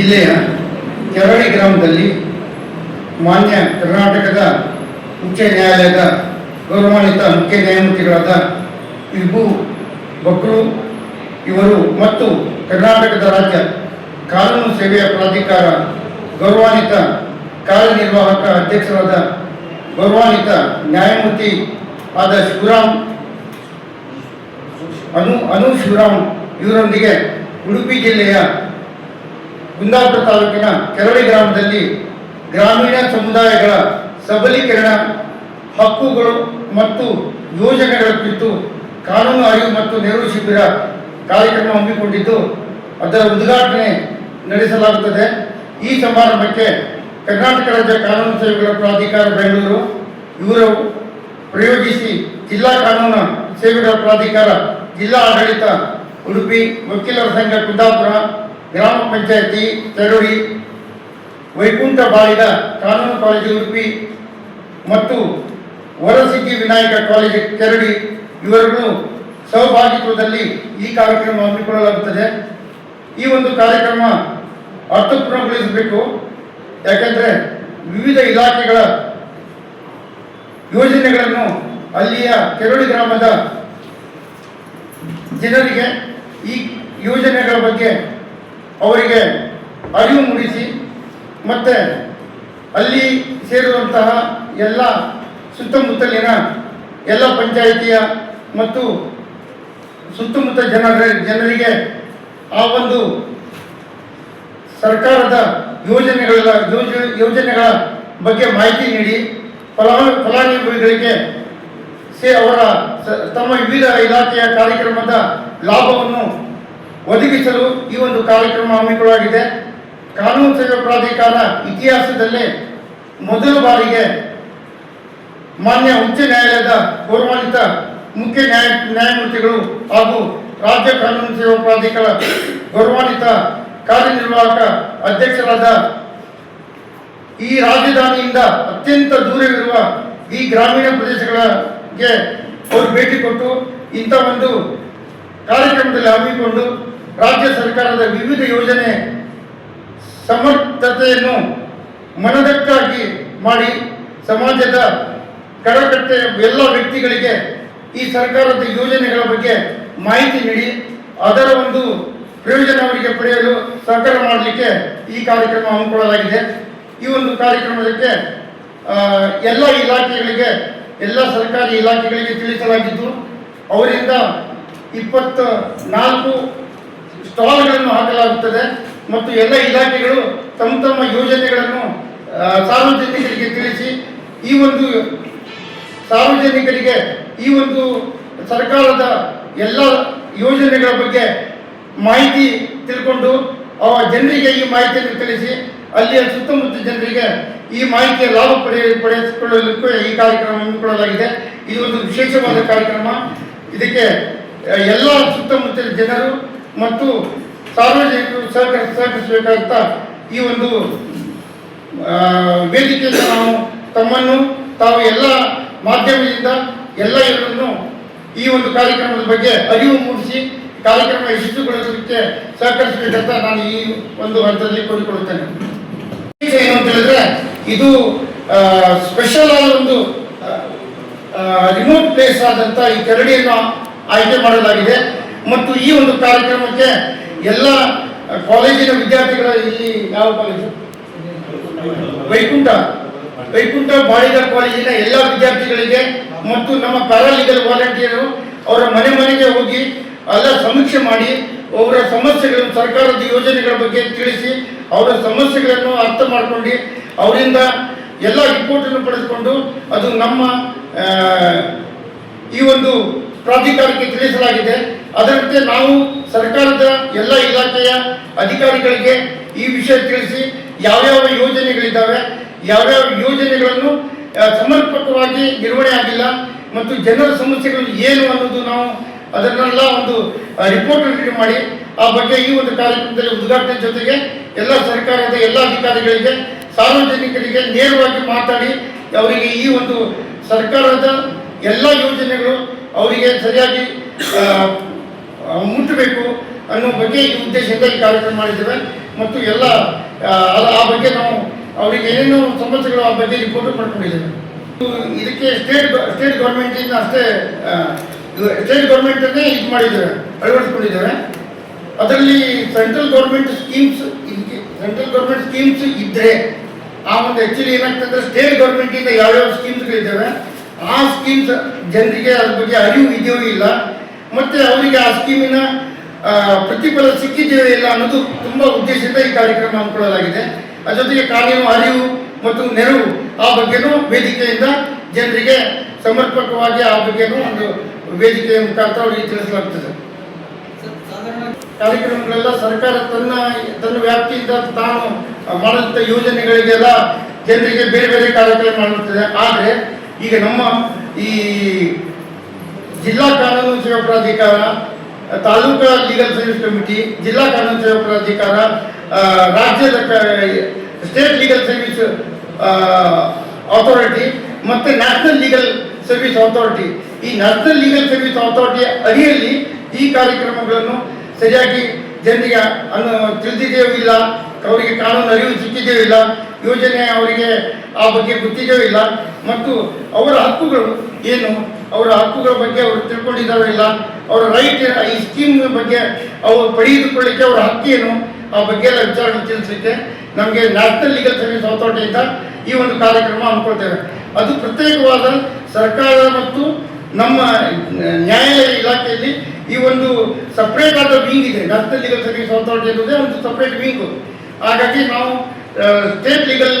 ಜಿಲ್ಲೆಯ ಕೆರಳಿ ಗ್ರಾಮದಲ್ಲಿ ಮಾನ್ಯ ಕರ್ನಾಟಕದ ಉಚ್ಚ ನ್ಯಾಯಾಲಯದ ಗೌರವಾನ್ವಿತ ಮುಖ್ಯ ನ್ಯಾಯಮೂರ್ತಿಗಳಾದ ವಿಭು ಬಕ್ರು ಇವರು ಮತ್ತು ಕರ್ನಾಟಕದ ರಾಜ್ಯ ಕಾನೂನು ಸೇವೆಯ ಪ್ರಾಧಿಕಾರ ಗೌರವಾನ್ವಿತ ಕಾರ್ಯನಿರ್ವಾಹಕ ಅಧ್ಯಕ್ಷರಾದ ಗೌರವಾನ್ವಿತ ನ್ಯಾಯಮೂರ್ತಿ ಆದ ಶಿವರಾಮ್ ಅನು ಅನು ಶಿವರಾಮ್ ಇವರೊಂದಿಗೆ ಉಡುಪಿ ಜಿಲ್ಲೆಯ ಕುಂದಾಪುರ ತಾಲೂಕಿನ ಕೆರಳಿ ಗ್ರಾಮದಲ್ಲಿ ಗ್ರಾಮೀಣ ಸಮುದಾಯಗಳ ಸಬಲೀಕರಣ ಹಕ್ಕುಗಳು ಮತ್ತು ಯೋಜನೆಗಳ ಕುರಿತು ಕಾನೂನು ಅರಿವು ಮತ್ತು ನೆರವು ಶಿಬಿರ ಕಾರ್ಯಕ್ರಮ ಹಮ್ಮಿಕೊಂಡಿದ್ದು, ಅದರ ಉದ್ಘಾಟನೆ ನಡೆಸಲಾಗುತ್ತದೆ. ಈ ಸಮಾರಂಭಕ್ಕೆ ಕರ್ನಾಟಕ ರಾಜ್ಯ ಕಾನೂನು ಸೇವೆಗಳ ಪ್ರಾಧಿಕಾರ ಬೆಂಗಳೂರು, ಇವರು ಪ್ರಯೋಗಿಸಿ ಜಿಲ್ಲಾ ಕಾನೂನು ಸೇವೆಗಳ ಪ್ರಾಧಿಕಾರ ಜಿಲ್ಲಾ ಆಡಳಿತ ಉಡುಪಿ, ವಕೀಲರ ಸಂಘ ಕುಂದಾಪುರ ಗ್ರಾಮ ಪಂಚಾಯತಿ ತೆರಳಿ ವೈಕುಂಠ ಬಾಳಿದ ಕಾನೂನು ಕಾಲೇಜು ಉಡುಪಿ ಮತ್ತು ವರಸಿದ್ಧಿ ವಿನಾಯಕ ಕಾಲೇಜು ತೆರಳಿ ಇವರನ್ನು ಸೌಭಾಗಿತ್ವದಲ್ಲಿ ಈ ಕಾರ್ಯಕ್ರಮ ಹಮ್ಮಿಕೊಳ್ಳಲಾಗುತ್ತದೆ. ಈ ಒಂದು ಕಾರ್ಯಕ್ರಮ ಅರ್ಥಪೂರ್ಣಗೊಳಿಸಬೇಕು. ಯಾಕೆಂದರೆ ವಿವಿಧ ಇಲಾಖೆಗಳ ಯೋಜನೆಗಳನ್ನು ಅಲ್ಲಿಯ ಕೆರಳಿ ಗ್ರಾಮದ ಜನರಿಗೆ ಈ ಯೋಜನೆಗಳ ಬಗ್ಗೆ ಅವರಿಗೆ ಅರಿವು ಮೂಡಿಸಿ ಮತ್ತು ಅಲ್ಲಿ ಸೇರುವಂತಹ ಎಲ್ಲ ಸುತ್ತಮುತ್ತಲಿನ ಎಲ್ಲ ಪಂಚಾಯಿತಿಯ ಮತ್ತು ಸುತ್ತಮುತ್ತ ಜನರ ಜನರಿಗೆ ಆ ಒಂದು ಸರ್ಕಾರದ ಯೋಜನೆಗಳ ಯೋಜ ಯೋಜನೆಗಳ ಬಗ್ಗೆ ಮಾಹಿತಿ ನೀಡಿ ಫಲಾ ಫಲಾನುಭವಿಗಳಿಗೆ ಸೇ ಅವರ ತಮ್ಮ ವಿವಿಧ ಇಲಾಖೆಯ ಕಾರ್ಯಕ್ರಮದ ಲಾಭವನ್ನು ಒದಗಿಸಲು ಈ ಒಂದು ಕಾರ್ಯಕ್ರಮ ಹಮ್ಮಿಕೊಳ್ಳಲಾಗಿದೆ. ಕಾನೂನು ಸೇವಾ ಪ್ರಾಧಿಕಾರ ಇತಿಹಾಸದಲ್ಲೇ ಮೊದಲ ಬಾರಿಗೆ ಮಾನ್ಯ ಉಚ್ಚ ನ್ಯಾಯಾಲಯದ ಗೌರವಾನ್ವಿತ ಮುಖ್ಯ ನ್ಯಾಯ ನ್ಯಾಯಮೂರ್ತಿಗಳು ಹಾಗೂ ರಾಜ್ಯ ಕಾನೂನು ಸೇವಾ ಪ್ರಾಧಿಕಾರ ಗೌರವಾನ್ವಿತ ಕಾರ್ಯನಿರ್ವಾಹಕ ಅಧ್ಯಕ್ಷರಾದ ಈ ರಾಜಧಾನಿಯಿಂದ ಅತ್ಯಂತ ದೂರವಿರುವ ಈ ಗ್ರಾಮೀಣ ಪ್ರದೇಶಗಳಿಗೆ ಅವರು ಭೇಟಿ ಕೊಟ್ಟು ಇಂಥ ಒಂದು ಕಾರ್ಯಕ್ರಮದಲ್ಲಿ ಹಮ್ಮಿಕೊಂಡು ರಾಜ್ಯ ಸರ್ಕಾರದ ವಿವಿಧ ಯೋಜನೆ ಸಮರ್ಥತೆಯನ್ನು ಮನದಕ್ಕಾಗಿ ಮಾಡಿ ಸಮಾಜದ ಕಡಕಟ್ಟೆ ಎಲ್ಲ ವ್ಯಕ್ತಿಗಳಿಗೆ ಈ ಸರ್ಕಾರದ ಯೋಜನೆಗಳ ಬಗ್ಗೆ ಮಾಹಿತಿ ನೀಡಿ, ಅದರ ಒಂದು ಪ್ರಯೋಜನ ಅವರಿಗೆ ಪಡೆಯಲು ಸಹಕಾರ ಮಾಡಲಿಕ್ಕೆ ಈ ಕಾರ್ಯಕ್ರಮ ಹಮ್ಮಿಕೊಳ್ಳಲಾಗಿದೆ. ಈ ಒಂದು ಕಾರ್ಯಕ್ರಮಕ್ಕೆ ಎಲ್ಲ ಇಲಾಖೆಗಳಿಗೆ, ಎಲ್ಲ ಸರ್ಕಾರಿ ಇಲಾಖೆಗಳಿಗೆ ತಿಳಿಸಲಾಗಿದ್ದು, ಅವರಿಂದ ಇಪ್ಪತ್ತ ನಾಲ್ಕು ಸ್ಟಾಲ್ಗಳನ್ನು ಹಾಕಲಾಗುತ್ತದೆ ಮತ್ತು ಎಲ್ಲ ಇಲಾಖೆಗಳು ತಮ್ಮ ತಮ್ಮ ಯೋಜನೆಗಳನ್ನು ಸಾರ್ವಜನಿಕರಿಗೆ ತಿಳಿಸಿ ಈ ಒಂದು, ಸಾರ್ವಜನಿಕರಿಗೆ ಈ ಒಂದು ಸರ್ಕಾರದ ಎಲ್ಲ ಯೋಜನೆಗಳ ಬಗ್ಗೆ ಮಾಹಿತಿ ತಿಳ್ಕೊಂಡು ಅವ ಜನರಿಗೆ ಈ ಮಾಹಿತಿಯನ್ನು ತಿಳಿಸಿ ಅಲ್ಲಿಯ ಸುತ್ತಮುತ್ತ ಜನರಿಗೆ ಈ ಮಾಹಿತಿಯ ಲಾಭ ಪಡೆಯ ಪಡೆದುಕೊಳ್ಳಲಿಕ್ಕೂ ಈ ಕಾರ್ಯಕ್ರಮ ಹಮ್ಮಿಕೊಳ್ಳಲಾಗಿದೆ ಇದು ಒಂದು ವಿಶೇಷವಾದ ಕಾರ್ಯಕ್ರಮ. ಇದಕ್ಕೆ ಎಲ್ಲ ಸುತ್ತಮುತ್ತಲ ಜನರು ಮತ್ತು ಸಾರ್ವಜನಿಕರು ಸಹಕರಿಸ ಸಹಕರಿಸಬೇಕಾದಂಥ ಈ ಒಂದು ವೇದಿಕೆಯಲ್ಲಿ ನಾವು ತಮ್ಮನ್ನು ತಾವು ಎಲ್ಲ ಮಾಧ್ಯಮದಿಂದ ಎಲ್ಲ ಎಲ್ಲರನ್ನು ಈ ಒಂದು ಕಾರ್ಯಕ್ರಮದ ಬಗ್ಗೆ ಅರಿವು ಮೂಡಿಸಿ ಕಾರ್ಯಕ್ರಮ ಯಶಸ್ವಿಗೊಳಿಸಲಿಕ್ಕೆ ಸಹಕರಿಸಬೇಕಂತ ನಾನು ಈ ಒಂದು ಹಂತದಲ್ಲಿ ಕೋರಿಕೊಳ್ಳುತ್ತೇನೆ. ಏನು ಅಂತ ಹೇಳಿದ್ರೆ, ಇದು ಸ್ಪೆಷಲ್ ಆದ ಒಂದು ರಿಮೋಟ್ ಪ್ಲೇಸ್ ಆದಂತ ಈ ಕೆರಡಿಯನ್ನು ಆಯ್ಕೆ ಮಾಡಲಾಗಿದೆ. ಮತ್ತು ಈ ಒಂದು ಕಾರ್ಯಕ್ರಮಕ್ಕೆ ಎಲ್ಲ ಕಾಲೇಜಿನ ವಿದ್ಯಾರ್ಥಿಗಳ ಇಲ್ಲಿ ಯಾವ ಕಾಲೇಜು? ವೈಕುಂಠ. ವೈಕುಂಠ ಬಾಳಿಗ ಕಾಲೇಜಿನ ಎಲ್ಲ ವಿದ್ಯಾರ್ಥಿಗಳಿಗೆ ಮತ್ತು ನಮ್ಮ ಪ್ಯಾರಾಲೀಗಲ್ ವಾಲಂಟಿಯರು ಅವರ ಮನೆ ಮನೆಗೆ ಹೋಗಿ ಎಲ್ಲ ಸಮೀಕ್ಷೆ ಮಾಡಿ ಅವರ ಸಮಸ್ಯೆಗಳನ್ನು ಸರ್ಕಾರದ ಯೋಜನೆಗಳ ಬಗ್ಗೆ ತಿಳಿಸಿ ಅವರ ಸಮಸ್ಯೆಗಳನ್ನು ಅರ್ಥ ಮಾಡ್ಕೊಂಡು ಅವರಿಂದ ಎಲ್ಲ ರಿಪೋರ್ಟನ್ನು ಪಡೆದುಕೊಂಡು ಅದು ನಮ್ಮ ಈ ಒಂದು ಪ್ರಾಧಿಕಾರಕ್ಕೆ ತಿಳಿಸಲಾಗಿದೆ. ಅದರಂತೆ ನಾವು ಸರ್ಕಾರದ ಎಲ್ಲ ಇಲಾಖೆಯ ಅಧಿಕಾರಿಗಳಿಗೆ ಈ ವಿಷಯ ತಿಳಿಸಿ ಯಾವ್ಯಾವ ಯೋಜನೆಗಳಿದ್ದಾವೆ, ಯಾವ್ಯಾವ ಯೋಜನೆಗಳನ್ನು ಸಮರ್ಪಕವಾಗಿ ನಿರ್ವಹಣೆ ಆಗಿಲ್ಲ ಮತ್ತು ಜನರ ಸಮಸ್ಯೆಗಳು ಏನು ಅನ್ನೋದು ನಾವು ಅದನ್ನೆಲ್ಲ ಒಂದು ರಿಪೋರ್ಟ್ ರೆಡಿ ಮಾಡಿ, ಆ ಬಗ್ಗೆ ಈ ಒಂದು ಕಾರ್ಯಕ್ರಮದಲ್ಲಿ ಉದ್ಘಾಟನೆ ಜೊತೆಗೆ ಎಲ್ಲ ಸರ್ಕಾರದ ಎಲ್ಲ ಅಧಿಕಾರಿಗಳಿಗೆ, ಸಾರ್ವಜನಿಕರಿಗೆ ನೇರವಾಗಿ ಮಾತಾಡಿ ಅವರಿಗೆ ಈ ಒಂದು ಸರ್ಕಾರದ ಎಲ್ಲ ಯೋಜನೆಗಳು ಅವರಿಗೆ ಸರಿಯಾಗಿ ಮುಟ್ಟಬೇಕು ಅನ್ನೋ ಬಗ್ಗೆ ಈ ಉದ್ದೇಶದಿಂದ ಈ ಕಾರ್ಯಕ್ರಮ ಮಾಡಿದ್ದೇವೆ. ಮತ್ತು ಎಲ್ಲ, ಆ ಬಗ್ಗೆ ನಾವು ಅವರಿಗೆ ಏನೇನು ಸಮಸ್ಯೆಗಳು ಆ ಬಗ್ಗೆ ರಿಪೋರ್ಟ್ ಮಾಡಿಕೊಂಡಿದ್ದೇವೆ. ಇದಕ್ಕೆ ಸ್ಟೇಟ್ ಸ್ಟೇಟ್ ಗೌರ್ಮೆಂಟಿಂದ ಅಷ್ಟೇ ಸ್ಟೇಟ್ ಗೌರ್ಮೆಂಟನ್ನೇ ಇದು ಮಾಡಿದ್ದೇವೆ, ಅಳವಡಿಸ್ಕೊಂಡಿದ್ದೇವೆ. ಅದರಲ್ಲಿ ಸೆಂಟ್ರಲ್ ಗೌರ್ಮೆಂಟ್ ಸ್ಕೀಮ್ಸ್ ಇದಕ್ಕೆ ಸೆಂಟ್ರಲ್ ಗೌರ್ಮೆಂಟ್ ಸ್ಕೀಮ್ಸ್ ಇದ್ದರೆ ಆ ಒಂದು ಆ್ಯಕ್ಚುಲಿ ಏನಾಗ್ತದೆ ಸ್ಟೇಟ್ ಗೌರ್ಮೆಂಟಿಂದ ಯಾವ್ಯಾವ ಸ್ಕೀಮ್ಸ್ಗಳಿದ್ದಾವೆ ಆ ಸ್ಕೀಮ್ಸ್ ಜನರಿಗೆ ಅದ್ರ ಬಗ್ಗೆ ಅರಿವು ಇದೆಯೋ ಇಲ್ಲ, ಮತ್ತು ಅವರಿಗೆ ಆ ಸ್ಕೀಮಿನ ಪ್ರತಿಫಲ ಸಿಕ್ಕಿದೆಯೋ ಇಲ್ಲ ಅನ್ನೋದು ತುಂಬ ಉದ್ದೇಶದ ಈ ಕಾರ್ಯಕ್ರಮ ಹಮ್ಮಿಕೊಳ್ಳಲಾಗಿದೆ. ಅದ್ರ ಜೊತೆಗೆ ಕಾನೂನು ಅರಿವು ಮತ್ತು ನೆರವು ಆ ಬಗ್ಗೆನೂ ವೇದಿಕೆಯಿಂದ ಜನರಿಗೆ ಸಮರ್ಪಕವಾಗಿ ಆ ಬಗ್ಗೆನೂ ಒಂದು ವೇದಿಕೆಯ ಮುಖಾಂತರ ಅವರಿಗೆ ತಿಳಿಸಲಾಗ್ತದೆ. ಕಾರ್ಯಕ್ರಮಗಳೆಲ್ಲ ಸರ್ಕಾರ ತನ್ನ ತನ್ನ ವ್ಯಾಪ್ತಿಯಿಂದ ತಾನು ಮಾಡುವಂಥ ಯೋಜನೆಗಳಿಗೆಲ್ಲ ಜನರಿಗೆ ಬೇರೆ ಬೇರೆ ಕಾರ್ಯಕ್ರಮ ಮಾಡುತ್ತದೆ ಆದರೆ ಈಗ ನಮ್ಮ ಈ ಜಿಲ್ಲಾ ಕಾನೂನು ಸೇವಾ ಪ್ರಾಧಿಕಾರ ತಾಲೂಕಾ ಲೀಗಲ್ ಸರ್ವಿಸ್ ಕಮಿಟಿ ಜಿಲ್ಲಾ ಕಾನೂನು ಸೇವಾ ಪ್ರಾಧಿಕಾರ ರಾಜ್ಯದ ಸ್ಟೇಟ್ ಲೀಗಲ್ ಸರ್ವಿಸ್ ಅಥಾರಿಟಿ ಮತ್ತು ನ್ಯಾಷನಲ್ ಲೀಗಲ್ ಸರ್ವಿಸ್ ಅಥಾರಿಟಿ ಈ ನ್ಯಾಷನಲ್ ಲೀಗಲ್ ಸರ್ವಿಸ್ ಅಥಾರಿಟಿಯ ಅಡಿಯಲ್ಲಿ ಈ ಕಾರ್ಯಕ್ರಮಗಳನ್ನು ಸರಿಯಾಗಿ ಜನರಿಗೆ ಅನ್ನು ತಿಳಿದಿದೆಯೋ ಇಲ್ಲ, ಅವರಿಗೆ ಕಾನೂನು ಅರಿವು ಸಿಕ್ಕಿದೆಯೋ ಇಲ್ಲ. ಯೋಜನೆ ಅವರಿಗೆ ಆ ಬಗ್ಗೆ ಗೊತ್ತಿದೆಯೋ ಇಲ್ಲ. ಮತ್ತು ಅವರ ಹಕ್ಕುಗಳು ಏನು? ಅವರ ಹಕ್ಕುಗಳ ಬಗ್ಗೆ ಅವರು ತಿಳ್ಕೊಂಡಿದ್ದಾರೋ ಇಲ್ಲ? ಅವರ ರೈಟ್ ಈ ಸ್ಕೀಮ್ ಬಗ್ಗೆ ಅವರು ಪಡೆದುಕೊಳ್ಳಿಕ್ಕೆ ಅವರ ಹಕ್ಕೇನು ಆ ಬಗ್ಗೆ ಎಲ್ಲ ವಿಚಾರಣೆ ತಿಳಿಸಲಿಕ್ಕೆ ನಮಗೆ ನ್ಯಾಷನಲ್ ಲೀಗಲ್ ಸರ್ವಿಸ್ ಅಥಾರಿಟಿಯಿಂದ ಈ ಒಂದು ಕಾರ್ಯಕ್ರಮ ಹಮ್ಮಿಕೊಳ್ತೇವೆ. ಅದು ಪ್ರತ್ಯೇಕವಾದ ಸರ್ಕಾರ ಮತ್ತು ನಮ್ಮ ನ್ಯಾಯಾಲಯ ಇಲಾಖೆಯಲ್ಲಿ ಈ ಒಂದು ಸಪ್ರೇಟ್ ಆದ ವಿಂಗ್ ಇದೆ. ನ್ಯಾಷನಲ್ ಲೀಗಲ್ ಸರ್ವಿಸ್ ಅಥಾರಿಟಿ ಅನ್ನೋದೇ ಒಂದು ಸಪ್ರೇಟ್ ವಿಂಗು ಹಾಗಾಗಿ ನಾವು ಸ್ಟೇಟ್ ಲೀಗಲ್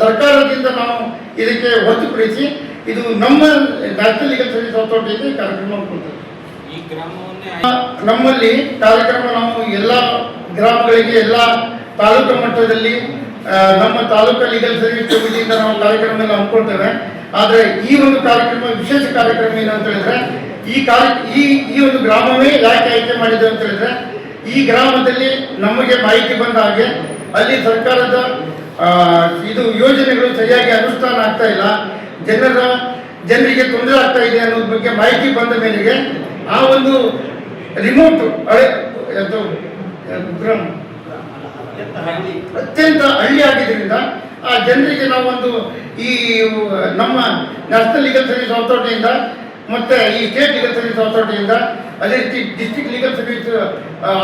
ಸರ್ಕಾರದಿಂದ ನಾವು ಇದಕ್ಕೆ ಹೊರತುಪಡಿಸಿ ಇದು ನಮ್ಮ ನ್ಯಾಷನಲ್ ಲೀಗಲ್ ಸರ್ವಿಸ್ ಅಥಾರಿಟಿಯಿಂದ ಈ ಕಾರ್ಯಕ್ರಮ ನಮ್ಮಲ್ಲಿ ಕಾರ್ಯಕ್ರಮ ನಾವು ಎಲ್ಲ ಗ್ರಾಮಗಳಿಗೆ ಎಲ್ಲ ತಾಲೂಕು ಮಟ್ಟದಲ್ಲಿ ನಮ್ಮ ತಾಲೂಕು ಲೀಗಲ್ ಸರ್ವಿಸ್ ಕಮಿಟಿಯಿಂದ ನಾವು ಕಾರ್ಯಕ್ರಮ ಎಲ್ಲ ಹಮ್ಮಿಕೊಳ್ತೇವೆ. ಆದರೆ ಈ ಒಂದು ಕಾರ್ಯಕ್ರಮ ವಿಶೇಷ ಕಾರ್ಯಕ್ರಮ ಏನು ಅಂತ ಹೇಳಿದ್ರೆ ಈ ಕಾರ್ಯ ಈ ಈ ಒಂದು ಗ್ರಾಮವೇ ಯಾಕೆ ಆಯ್ಕೆ ಮಾಡಿದೆ ಅಂತ ಹೇಳಿದ್ರೆ ಈ ಗ್ರಾಮದಲ್ಲಿ ನಮಗೆ ಮಾಹಿತಿ ಬಂದ ಹಾಗೆ ಅಲ್ಲಿ ಸರ್ಕಾರದ ಇದು ಯೋಜನೆಗಳು ಸರಿಯಾಗಿ ಅನುಷ್ಠಾನ ಆಗ್ತಾ ಇಲ್ಲ. ಜನರ, ಜನರಿಗೆ ತೊಂದರೆ ಆಗ್ತಾ ಇದೆ ಅನ್ನೋದ್ರ ಬಗ್ಗೆ ಮಾಹಿತಿ ಬಂದ ಮೇಲೆಗೆ ಆ ಒಂದು ರಿಮೋಟ್ ಹಳೆ ಅತ್ಯಂತ ಹಳ್ಳಿ ಆಗಿದ್ದರಿಂದ ಆ ಜನರಿಗೆ ನಾವೊಂದು ಈ, ನಮ್ಮ ನ್ಯಾಷನಲ್ ಲೀಗಲ್ ಸರ್ವಿಸ್ ಅಥಾರಿಟಿಯಿಂದ ಮತ್ತೆ ಈ ಸ್ಟೇಟ್ ಲೀಗಲ್ ಸರ್ವಿಸ್ ಅಥಾರಿಟಿಯಿಂದ ಅದೇ ರೀತಿ ಡಿಸ್ಟಿಕ್ ಲೀಗಲ್ ಸರ್ವಿಸ್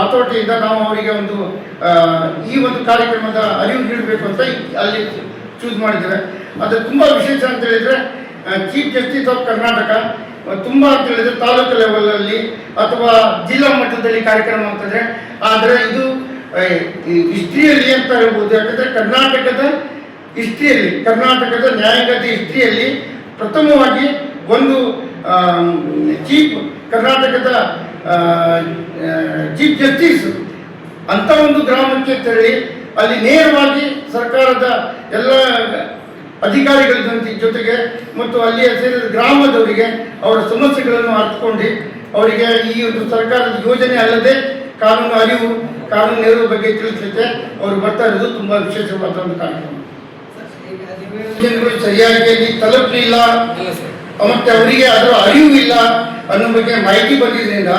ಅಥಾರಿಟಿಯಿಂದ ನಾವು ಅವರಿಗೆ ಒಂದು ಈ ಒಂದು ಕಾರ್ಯಕ್ರಮದ ಅರಿವು ನೀಡಬೇಕು ಅಂತ ಅಲ್ಲಿ ಚೂಸ್ ಮಾಡಿದ್ದೇವೆ. ಅದು ತುಂಬ ವಿಶೇಷ ಅಂತ ಹೇಳಿದ್ರೆ ಚೀಫ್ ಜಸ್ಟಿಸ್ ಆಫ್ ಕರ್ನಾಟಕ ತುಂಬ ಅಂತ ಹೇಳಿದ್ರೆ ತಾಲೂಕು ಲೆವೆಲಲ್ಲಿ ಅಥವಾ ಜಿಲ್ಲಾ ಮಟ್ಟದಲ್ಲಿ ಕಾರ್ಯಕ್ರಮ ಅಂತಂದ್ರೆ ಆದರೆ ಇದು ಹಿಸ್ಟ್ರಿಯಲ್ಲಿ ಅಂತ ಹೇಳ್ಬೋದು. ಯಾಕಂದ್ರೆ ಕರ್ನಾಟಕದ ಹಿಸ್ಟ್ರಿಯಲ್ಲಿ ಕರ್ನಾಟಕದ ನ್ಯಾಯಾಂಗದ ಹಿಸ್ಟ್ರಿಯಲ್ಲಿ ಪ್ರಥಮವಾಗಿ ಒಂದು ಚೀಫ್ ಕರ್ನಾಟಕದ ಚೀಫ್ ಜಸ್ಟಿಸ್ ಅಂತ ಒಂದು ಗ್ರಾಮಕ್ಕೆ ತೆರಳಿ ಅಲ್ಲಿ ನೇರವಾಗಿ ಸರ್ಕಾರದ ಎಲ್ಲ ಅಧಿಕಾರಿಗಳ ಜೊತೆ ಜೊತೆಗೆ ಮತ್ತು ಅಲ್ಲಿಯ ಸೇರಿದ ಗ್ರಾಮದವರಿಗೆ ಅವರ ಸಮಸ್ಯೆಗಳನ್ನು ಅರ್ಥಕೊಂಡು ಅವರಿಗೆ ಈ ಒಂದು ಸರ್ಕಾರದ ಯೋಜನೆ ಅಲ್ಲದೆ ಕಾನೂನು ಅರಿವು ಕಾನೂನು ನೆರವು ಬಗ್ಗೆ ತಿಳಿಸಲಿಕ್ಕೆ ಅವರು ಬರ್ತಾ ಇರೋದು ತುಂಬಾ ವಿಶೇಷವಾದ ಒಂದು ಕಾರ್ಯಕ್ರಮ. ಸರಿಯಾಗಿ ತಲುಪಲಿಲ್ಲ. ಮತ್ತೆ ಅವರಿಗೆ ಅದರ ಅರಿವು ಇಲ್ಲ ಅನ್ನೋ ಬಗ್ಗೆ ಮಾಹಿತಿ ಬಂದಿದ್ದರಿಂದ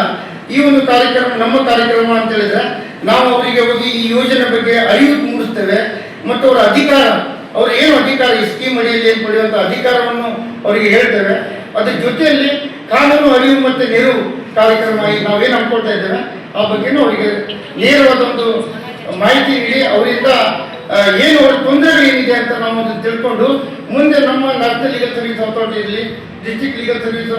ಈ ಒಂದು ಕಾರ್ಯಕ್ರಮ, ನಮ್ಮ ಕಾರ್ಯಕ್ರಮ ಅಂತ ಹೇಳಿದ್ರೆ ನಾವು ಅವರಿಗೆ ಹೋಗಿ ಈ ಯೋಜನೆ ಬಗ್ಗೆ ಅರಿವು ಮೂಡಿಸ್ತೇವೆ ಮತ್ತು ಅವರ ಅಧಿಕಾರ, ಅವ್ರ ಏನು ಅಧಿಕಾರ, ಈ ಸ್ಕೀಮ್ ಅಡಿಯಲ್ಲಿ ಏನು ಪಡೆಯುವಂಥ ಅಧಿಕಾರವನ್ನು ಅವರಿಗೆ ಹೇಳ್ತೇವೆ. ಅದ್ರ ಜೊತೆಯಲ್ಲಿ ಕಾನೂನು ಅರಿವು ಮತ್ತು ನೆರವು ಕಾರ್ಯಕ್ರಮ ಈಗ ನಾವೇನು ಅನ್ಕೊಳ್ತಾ ಇದ್ದೇವೆ, ಆ ಬಗ್ಗೆನೂ ಅವರಿಗೆ ನೇರವಾದ ಒಂದು ಮಾಹಿತಿ ನೀಡಿ, ಅವರಿಂದ ಏನು ಅವ್ರ ತೊಂದರೆಗಳು ಏನಿದೆ ಅಂತ ನಾವು ಅದನ್ನು ತಿಳ್ಕೊಂಡು ಮುಂದೆ ನಮ್ಮ national legal service district legal service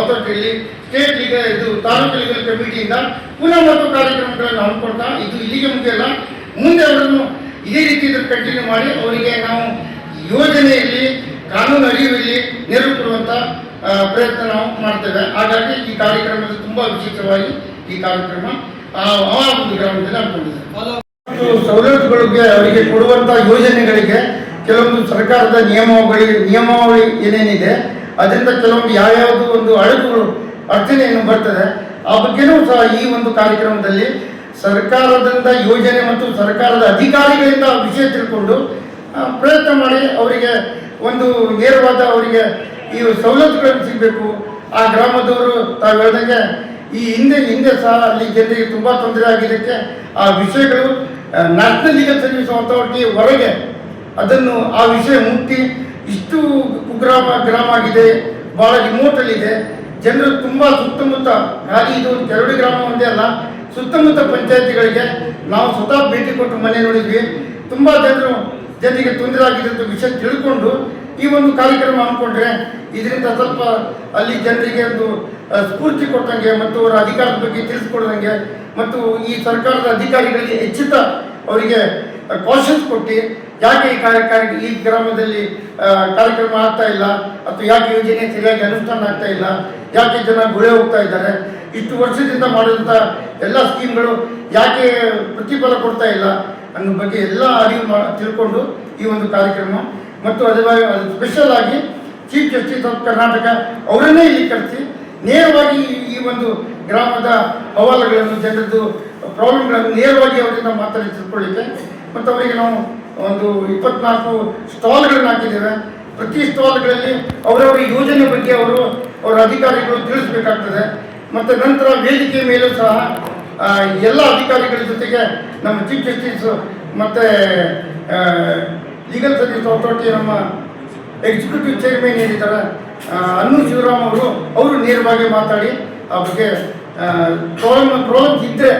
ಅಥಾರಿಟಿಯಲ್ಲಿ state legal ಇದು ತಾಲೂಕು ಲೀಗಲ್ ಕಮಿಟಿಯಿಂದ ಪುನಃ ಮತ್ತು ಕಾರ್ಯಕ್ರಮಗಳನ್ನು ಹಮ್ಮಿಕೊಳ್ತಾ ಇದು ಇಲ್ಲಿಗೆ ಮುಗಿಯಲ್ಲ. ಮುಂದೆ ಅವರನ್ನು ಇದೇ ರೀತಿ ಕಂಟಿನ್ಯೂ ಮಾಡಿ ಅವರಿಗೆ ನಾವು ಯೋಜನೆಯಲ್ಲಿ, ಕಾನೂನು ಅರಿವಲ್ಲಿ ನೆರವು ಕೊಡುವಂಥ ಪ್ರಯತ್ನ ನಾವು ಮಾಡ್ತೇವೆ. ಹಾಗಾಗಿ ಈ ಕಾರ್ಯಕ್ರಮ ತುಂಬಾ ವಿಶೇಷವಾಗಿ ಈ ಕಾರ್ಯಕ್ರಮ, ಆ ಗ್ರಾಮದಲ್ಲಿ ಹಮ್ಮಿಕೊಂಡಿದೆ ಸವಲತ್ತುಗಳಿಗೆ ಅವರಿಗೆ ಕೊಡುವಂತಹ ಯೋಜನೆಗಳಿಗೆ ಕೆಲವೊಂದು ಸರ್ಕಾರದ ನಿಯಮಾವಳಿ ನಿಯಮಾವಳಿ ಏನೇನಿದೆ, ಅದರಿಂದ ಕೆಲವೊಂದು ಯಾವ್ಯಾವುದು ಒಂದು ಅಡಗುಗಳು ಅಡಚಣೆಯನ್ನು ಬರ್ತದೆ, ಆ ಬಗ್ಗೆನೂ ಸಹ ಈ ಒಂದು ಕಾರ್ಯಕ್ರಮದಲ್ಲಿ ಸರ್ಕಾರದಿಂದ ಯೋಜನೆ ಮತ್ತು ಸರ್ಕಾರದ ಅಧಿಕಾರಿಗಳಿಂದ ವಿಷಯ ತಿಳ್ಕೊಂಡು ಪ್ರಯತ್ನ ಮಾಡಿ ಅವರಿಗೆ ಒಂದು ನೇರವಾದ ಅವರಿಗೆ ಈ ಸವಲತ್ತುಗಳನ್ನು ಸಿಗಬೇಕು. ಆ ಗ್ರಾಮದವರು ತಾವು ಹೇಳ್ದಂಗೆ ಈ ಹಿಂದೆ ಹಿಂದೆ ಸಹ ಅಲ್ಲಿ ಜನರಿಗೆ ತುಂಬ ತೊಂದರೆ ಆಗಿದ್ದಕ್ಕೆ ಆ ವಿಷಯಗಳು ನ್ಯಾಷನಲ್ ಲೀಗಲ್ ಸರ್ವಿಸ್ ಅಥಾರಿಟಿ ಹೊರಗೆ ಅದನ್ನು ಆ ವಿಷಯ ಮುಟ್ಟಿ ಇಷ್ಟು ಕುಗ್ರಾಮ ಗ್ರಾಮ ಆಗಿದೆ ಭಾಳ ರಿಮೋಟಲ್ಲಿದೆ. ಜನರು ತುಂಬ ಸುತ್ತಮುತ್ತ ಖಾಲಿ ಇದು ಕೆರಡು ಗ್ರಾಮ ಒಂದೇ ಅಲ್ಲ, ಸುತ್ತಮುತ್ತ ಪಂಚಾಯತಿಗಳಿಗೆ ನಾವು ಸ್ವತಃ ಭೇಟಿ ಕೊಟ್ಟು ಮನೆ ನೋಡಿದ್ವಿ. ತುಂಬ ಜನರು ಜನರಿಗೆ ತೊಂದರೆ ಆಗಿದೆ ಅಂತ ವಿಷಯ ತಿಳ್ಕೊಂಡು ಈ ಒಂದು ಕಾರ್ಯಕ್ರಮ ಹಮ್ಮಿಕೊಂಡ್ರೆ ಇದರಿಂದ ಸ್ವಲ್ಪ ಅಲ್ಲಿ ಜನರಿಗೆ ಒಂದು ಸ್ಫೂರ್ತಿ ಕೊಟ್ಟಂಗೆ ಮತ್ತು ಅವರ ಅಧಿಕಾರದ ಬಗ್ಗೆ ತಿಳಿಸ್ಕೊಡ್ದಂಗೆ ಮತ್ತು ಈ ಸರ್ಕಾರದ ಅಧಿಕಾರಿಗಳಿಗೆ ಹೆಚ್ಚಿತ ಅವರಿಗೆ ಕಾಶನ್ಸ್ ಕೊಟ್ಟು, ಯಾಕೆ ಈ ಕಾರ್ಯ ಕಾರ್ಯ- ಈ ಗ್ರಾಮದಲ್ಲಿ ಕಾರ್ಯಕ್ರಮ ಆಗ್ತಾ ಇಲ್ಲ? ಅಥವಾ ಯಾಕೆ ಯೋಜನೆ ಸರಿಯಾಗಿ ಅನುಷ್ಠಾನ ಆಗ್ತಾ ಇಲ್ಲ? ಯಾಕೆ ಜನ ಗುಳೆ ಹೋಗ್ತಾ ಇದ್ದಾರೆ? ಇಷ್ಟು ವರ್ಷದಿಂದ ಮಾಡಿದಂಥ ಎಲ್ಲ ಸ್ಕೀಮ್ಗಳು ಯಾಕೆ ಪ್ರತಿಫಲ ಕೊಡ್ತಾ ಇಲ್ಲ? ಅನ್ನೋ ಬಗ್ಗೆ ಎಲ್ಲ ಅರಿವು ಮಾ ತಿಳ್ಕೊಂಡು ಈ ಒಂದು ಕಾರ್ಯಕ್ರಮ. ಮತ್ತು ಅದೇ ಸ್ಪೆಷಲ್ ಆಗಿ ಚೀಫ್ ಜಸ್ಟಿಸ್ ಆಫ್ ಕರ್ನಾಟಕ ಅವರನ್ನೇ ಇಲ್ಲಿ ಕರೆಸಿ, ನೇರವಾಗಿ ಈ- ಒಂದು ಗ್ರಾಮದ ಅಹವಾಲುಗಳನ್ನು ಜನರದ್ದು ಪ್ರಾಬ್ಲಮ್ಗಳನ್ನು ನೇರವಾಗಿ ಅವರಿಂದ ಮಾತಾಡಿ ತಿಳ್ಕೊಳ್ಳಿಕ್ಕೆ ಮತ್ತು ಅವರಿಗೆ ನಾವು ಒಂದು ಇಪ್ಪತ್ನಾಲ್ಕು ಸ್ಟಾಲ್ಗಳನ್ನು ಹಾಕಿದ್ದೇವೆ. ಪ್ರತಿ ಸ್ಟಾಲ್ಗಳಲ್ಲಿ ಅವರವರ ಯೋಜನೆ ಬಗ್ಗೆ ಅವರು ಅವರ ಅಧಿಕಾರಿಗಳು ತಿಳಿಸಬೇಕಾಗ್ತದೆ. ಮತ್ತು ನಂತರ ವೇದಿಕೆ ಮೇಲೂ ಸಹ ಎಲ್ಲ ಅಧಿಕಾರಿಗಳ ಜೊತೆಗೆ ನಮ್ಮ ಚೀಫ್ ಜಸ್ಟಿಸ್ ಮತ್ತು ಲೀಗಲ್ ಸರ್ವಿಸ್ ಅಥಾರಿಟಿ ನಮ್ಮ ಎಕ್ಸಿಕ್ಯೂಟಿವ್ ಚೇರ್ಮನ್ ಏನಿದ್ದಾರೆ ಅನ್ನು ಶಿವರಾಮ್ ಅವರು ಅವರು ನೇರವಾಗಿ ಮಾತಾಡಿ ಆ ಬಗ್ಗೆ ಪ್ರಾಬ್ಲಮ್, ಪ್ರಾಬ್ಲಮ್ಸ್ ಇದ್ದರೆ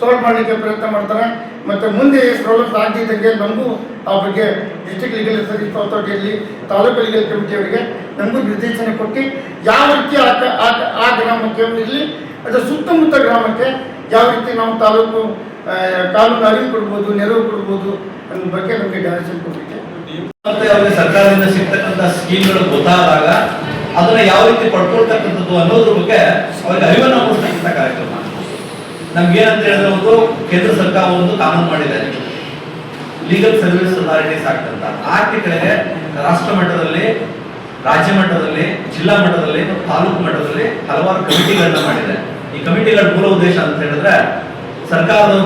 ಸಾಲ್ವ್ ಮಾಡಲಿಕ್ಕೆ ಪ್ರಯತ್ನ ಮಾಡ್ತಾರೆ. ಮತ್ತು ಮುಂದೆ ಪ್ರಾಬ್ಲಮ್ಸ್ ಆಗದಿದ್ದಂಗೆ ನಮಗೂ ಆ ಬಗ್ಗೆ ಡಿಸ್ಟ್ರಿಕ್ಟ್ ಲೀಗಲ್ ಸರ್ವಿಸ್ ಅಥಾರಿಟಿಯಲ್ಲಿ ತಾಲೂಕು ಲೀಗಲ್ ಕಮಿಟಿಯವರಿಗೆ ನಮಗೂ ನಿರ್ದೇಶನ ಕೊಟ್ಟು ಯಾವ ರೀತಿ ಆ ಗ್ರಾಮಕ್ಕೆ ಇರಲಿ, ಅದರ ಸುತ್ತಮುತ್ತ ಗ್ರಾಮಕ್ಕೆ ಯಾವ ರೀತಿ ನಾವು ತಾಲೂಕು ಕಾನೂನು ಅರಿವು ಕೊಡ್ಬೋದು, ನೆರವು ಕೊಡ್ಬೋದು ಅನ್ನೋ ಬಗ್ಗೆ ನಮಗೆ ಡೈರೆಕ್ಷನ್ ಕೊಡಲಿಕ್ಕೆ ಅವರಿಗೆ ಸರ್ಕಾರದಿಂದ ಸಿಗ್ತಕ್ಕಂಥ ಸ್ಕೀಮ್ಗಳು ಗೊತ್ತಾದಾಗ ಅದನ್ನ ಯಾವ ರೀತಿ ಪಡ್ಕೊಳ್ತಕ್ಕಂಥದ್ದು ಅನ್ನೋದ್ರ ಬಗ್ಗೆ ಅವರಿಗೆ ಅರಿವನ್ನು ಮೂಡಿಸ್ತಕ್ಕಂಥ ಕಾರ್ಯಕ್ರಮ. ನಮ್ಗೆ ಏನಂತ ಹೇಳಿದ್ರೆ ಒಂದು ಕೇಂದ್ರ ಸರ್ಕಾರ ಒಂದು ಕಾನೂನು ಮಾಡಿದೆ. ಲೀಗಲ್ ಸರ್ವಿಸ್ ಅಥಾರಿಟೀಸ್ ಆಕ್ಟ್ ಅಂತ. ಆಕ್ಟ್ ರಾಷ್ಟ್ರ ಮಟ್ಟದಲ್ಲಿ, ರಾಜ್ಯ ಮಟ್ಟದಲ್ಲಿ, ಜಿಲ್ಲಾ ಮಟ್ಟದಲ್ಲಿ ಮತ್ತು ತಾಲೂಕು ಮಟ್ಟದಲ್ಲಿ ಹಲವಾರು ಕಮಿಟಿಗಳನ್ನ ಮಾಡಿದೆ. ಈ ಕಮಿಟಿಗಳ ಮೂಲ ಉದ್ದೇಶ ಅಂತ ಹೇಳಿದ್ರೆ ಸರ್ಕಾರದ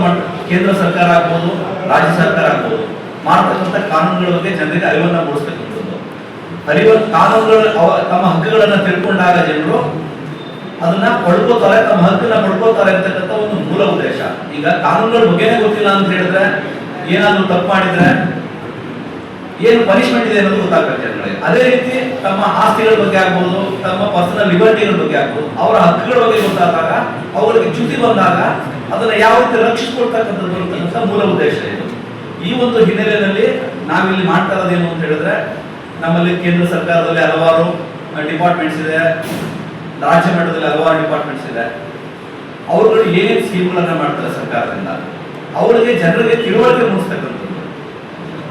ಕೇಂದ್ರ ಸರ್ಕಾರ ಆಗ್ಬೋದು, ರಾಜ್ಯ ಸರ್ಕಾರ ಆಗ್ಬೋದು ಮಾಡ್ತಕ್ಕಂಥ ಕಾನೂನುಗಳ ಬಗ್ಗೆ ಜನರಿಗೆ ಅರಿವನ್ನ ಮೂಡಿಸ್ತಕ್ಕಂಥದ್ದು ಅರಿವ, ಕಾನೂನುಗಳು ತಮ್ಮ ಹಕ್ಕುಗಳನ್ನ ತಿಳ್ಕೊಂಡಾಗ ಜನರು ಅದನ್ನ ಪಡ್ಕೋತಾರೆ, ತಮ್ಮ ಹಕ್ಕನ್ನ ಪಡ್ಕೋತಾರೆ ಅಂತಕ್ಕಂಥ ಒಂದು ಮೂಲ ಉದ್ದೇಶ. ಈಗ ಕಾನೂನುಗಳ ಬಗ್ಗೆನೇ ಗೊತ್ತಿಲ್ಲ ಅಂತ ಹೇಳಿದ್ರೆ, ಏನಾದ್ರು ತಪ್ಪು ಮಾಡಿದ್ರೆ ಏನು ಪನಿಷ್ಮೆಂಟ್ ಇದೆ ಅನ್ನೋದು ಗೊತ್ತಾಗುತ್ತೆ ಅದೇ ರೀತಿ ತಮ್ಮ ಆಸ್ತಿಗಳ ಬಗ್ಗೆ ಆಗ್ಬೋದು, ತಮ್ಮ ಪರ್ಸನಲ್ ಲಿಬರ್ಟಿಗಳ ಬಗ್ಗೆ ಆಗ್ಬೋದು, ಅವರ ಹಕ್ಕುಗಳ ಬಗ್ಗೆ ಗೊತ್ತಾದಾಗ, ಅವರಿಗೆ ಚ್ಯುತಿ ಬಂದಾಗ ಅದನ್ನ ಯಾವ ರೀತಿ ರಕ್ಷಿಸ್ಕೊಳ್ತಕ್ಕಂಥದ್ದು ಮೂಲ ಉದ್ದೇಶ ಇದು. ಈ ಒಂದು ಹಿನ್ನೆಲೆಯಲ್ಲಿ ನಾವಿಲ್ಲಿ ಮಾಡ್ತಾ ಇರೋದೇನು ಅಂತ ಹೇಳಿದ್ರೆ, ನಮ್ಮಲ್ಲಿ ಕೇಂದ್ರ ಸರ್ಕಾರದಲ್ಲಿ ಹಲವಾರು ಡಿಪಾರ್ಟ್ಮೆಂಟ್ಸ್ ಇದೆ. ರಾಜ್ಯ ಮಟ್ಟದಲ್ಲಿ ಹಲವಾರು ಡಿಪಾರ್ಟ್ಮೆಂಟ್ಸ್ ಇದೆ. ಅವರುಗಳು ಏನೇನು ಸ್ಕೀಮ್ಗಳನ್ನು ಮಾಡ್ತಾರೆ ಸರ್ಕಾರದಿಂದ? ಅವರಿಗೆ ಜನರಿಗೆ ತಿಳುವಳಿಕೆ ಮೂಡಿಸ್ತಕ್ಕಂಥದ್ದು.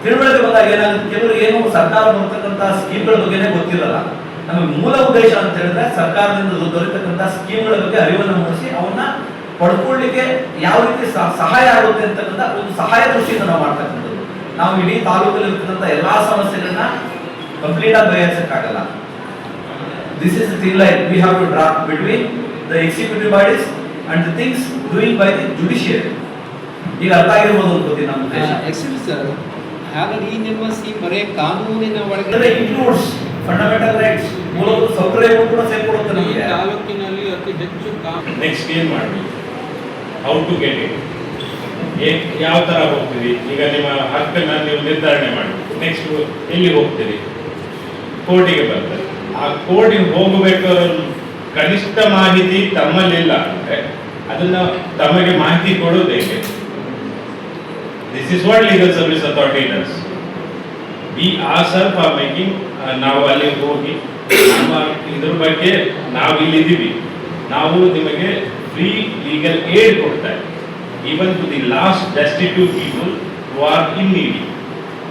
ತಿಳುವಳಿಕೆ ಬಂದಾಗ ಏನಾಗುತ್ತೆ? ಕೆಲವರು ಏನು ಸರ್ಕಾರ ಬರ್ತಕ್ಕಂಥ ಸ್ಕೀಮ್ಗಳ ಬಗ್ಗೆನೇ ಗೊತ್ತಿರಲ್ಲ. ನಮಗೆ ಮೂಲ ಉದ್ದೇಶ ಅಂತ ಹೇಳಿದ್ರೆ ಸರ್ಕಾರದಿಂದ ದೊರೆತಕ್ಕಂಥ ಸ್ಕೀಮ್ಗಳ ಬಗ್ಗೆ ಅರಿವನ್ನು ಮೂಡಿಸಿ ಅವನ್ನ ಪಡ್ಕೊಳ್ಳಿಕ್ಕೆ ಯಾವ ರೀತಿ ಸಹಾಯ ಆಗುತ್ತೆ ಅಂತಕ್ಕಂಥ ಒಂದು ಸಹಾಯ ದೃಷ್ಟಿಯಿಂದ ನಾವು ಮಾಡ್ತಕ್ಕಂಥದ್ದು. ನಾವು ಇಡೀ ತಾಲೂಕಲ್ಲಿ ಇರ್ತಕ್ಕಂಥ ಎಲ್ಲಾ ಸಮಸ್ಯೆಗಳನ್ನ ಕಂಪ್ಲೀಟ್ ಆಗಿ ಬಗೆಹರಿಸಕ್ಕಾಗಲ್ಲ. This is the thin line we have to draw between the executive bodies and the things doing by the judiciary. ಈಗ ಅರ್ಥ ಆಗಿರ್ಬೋದು ಅನ್ಕೋತೀನಿ ನಮ್ಮ ಉದ್ದೇಶ ಎಕ್ಸೆಪ್ಟ್ ಸರ್ ಹಾಗಾಗಿ ಈ ನಿಮ್ಮ ಬರೇ ಬರೀ ಕಾನೂನಿನ ಅಂದ್ರೆ ಒಳಗಡೆ ಇನ್ಕ್ಲೂಡ್ಸ್ ಫಂಡಮೆಂಟಲ್ ರೈಟ್ಸ್ ಮೂಲಭೂತ ಸೌಕರ್ಯಗಳು ಕೂಡ ಸೇರ್ಕೊಡುತ್ತೆ ನಮಗೆ. ತಾಲೂಕಿನಲ್ಲಿ ಅತಿ ಹೆಚ್ಚು ನೆಕ್ಸ್ಟ್ ಏನ್ ಮಾಡಬೇಕು? ಹೌ ಟು ಗೆಟ್ ಇಟ್ ಯಾವ ತರ ಹೋಗ್ತೀರಿ? ಈಗ ನಿಮ್ಮ ಹಕ್ಕನ್ನ ನೀವು ನಿರ್ಧಾರಣೆ ಮಾಡಿ. ನೆಕ್ಸ್ಟ್ ಎಲ್ಲಿ ಹೋಗ್ತೀರಿ? ಕೋರ್ಟಿಗೆ ಬರ್ತಾರೆ ಆ ಕೋಡಿಗೆ ಹೋಗಬೇಕು ಕನಿಷ್ಠ ಮಾಹಿತಿ ತಮ್ಮಲ್ಲಿಲ್ಲ. ಅಂದ್ರೆ ಅದನ್ನ ತಮಗೆ ಮಾಹಿತಿ ಕೊಡೋದು ಹೇಗೆ? This is what legal service authority does we are self making ನಾವು ಅಲ್ಲಿ ಹೋಗಿ, ನಮ್ಮ ಇದ್ರ ಬಗ್ಗೆ ನಾವು ಇಲ್ಲಿದ್ದೀವಿ. ನಾವು ನಿಮಗೆ ಫ್ರೀ ಲೀಗಲ್ ಏಡ್ ಕೊಡ್ತಾ even to the last destitute people who are in need